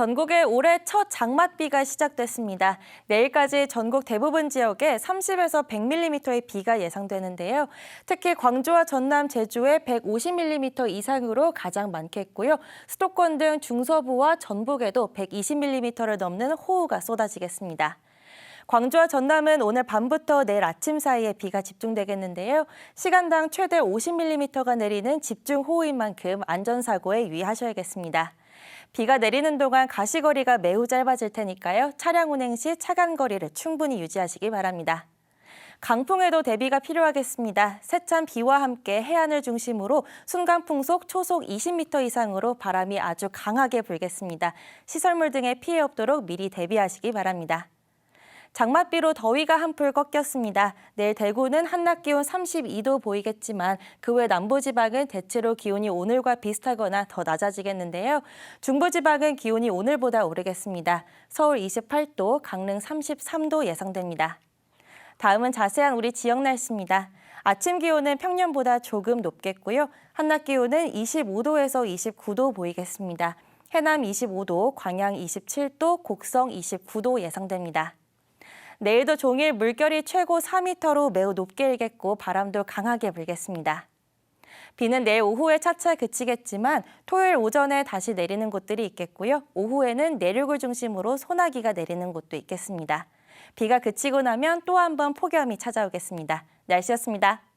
전국에 올해 첫 장맛비가 시작됐습니다. 내일까지 전국 대부분 지역에 30에서 100mm의 비가 예상되는데요. 특히 광주와 전남, 제주에 150mm 이상으로 가장 많겠고요. 수도권 등 중서부와 전북에도 120mm를 넘는 호우가 쏟아지겠습니다. 광주와 전남은 오늘 밤부터 내일 아침 사이에 비가 집중되겠는데요. 시간당 최대 50mm가 내리는 집중 호우인 만큼 안전사고에 유의하셔야겠습니다. 비가 내리는 동안 가시거리가 매우 짧아질 테니까요. 차량 운행 시 차간 거리를 충분히 유지하시기 바랍니다. 강풍에도 대비가 필요하겠습니다. 세찬 비와 함께 해안을 중심으로 순간 풍속 초속 20m 이상으로 바람이 아주 강하게 불겠습니다. 시설물 등에 피해 없도록 미리 대비하시기 바랍니다. 장맛비로 더위가 한풀 꺾였습니다. 내일 대구는 한낮 기온 32도 보이겠지만 그 외 남부지방은 대체로 기온이 오늘과 비슷하거나 더 낮아지겠는데요. 중부지방은 기온이 오늘보다 오르겠습니다. 서울 28도, 강릉 33도 예상됩니다. 다음은 자세한 우리 지역 날씨입니다. 아침 기온은 평년보다 조금 높겠고요. 한낮 기온은 25도에서 29도 보이겠습니다. 해남 25도, 광양 27도, 곡성 29도 예상됩니다. 내일도 종일 물결이 최고 4m로 매우 높게 일겠고 바람도 강하게 불겠습니다. 비는 내일 오후에 차차 그치겠지만 토요일 오전에 다시 내리는 곳들이 있겠고요. 오후에는 내륙을 중심으로 소나기가 내리는 곳도 있겠습니다. 비가 그치고 나면 또 한 번 폭염이 찾아오겠습니다. 날씨였습니다.